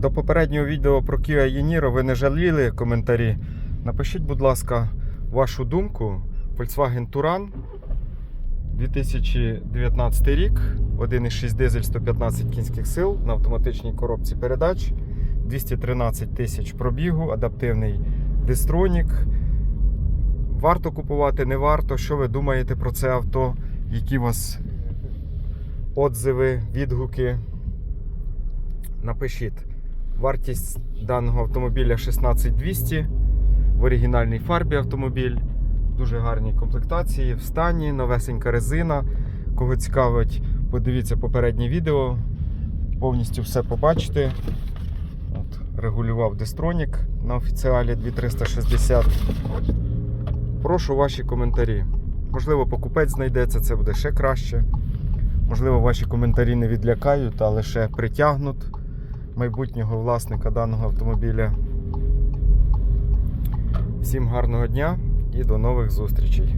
До попереднього відео про Kia Yeniro ви не жаліли коментарі. Напишіть, будь ласка, вашу думку. Volkswagen Touran 2019 рік, 1,6 дизель 115 кінських сил на автоматичній коробці передач, 213 тисяч пробігу, адаптивний дистронік. Варто купувати, не варто. Що ви думаєте про це авто? Які у вас отзиви, відгуки? Напишіть. Вартість даного автомобіля 16200 в оригінальній фарбі автомобіль. Дуже гарні комплектації, в стані, новесенька резина. Кого цікавить, подивіться попереднє відео. Повністю все побачите. От, регулював дистронік на офіціалі 2360. Прошу ваші коментарі. Можливо, покупець знайдеться, це буде ще краще. Можливо, ваші коментарі не відлякають, а лише притягнуть майбутнього власника даного автомобіля. Всім гарного дня і до нових зустрічей!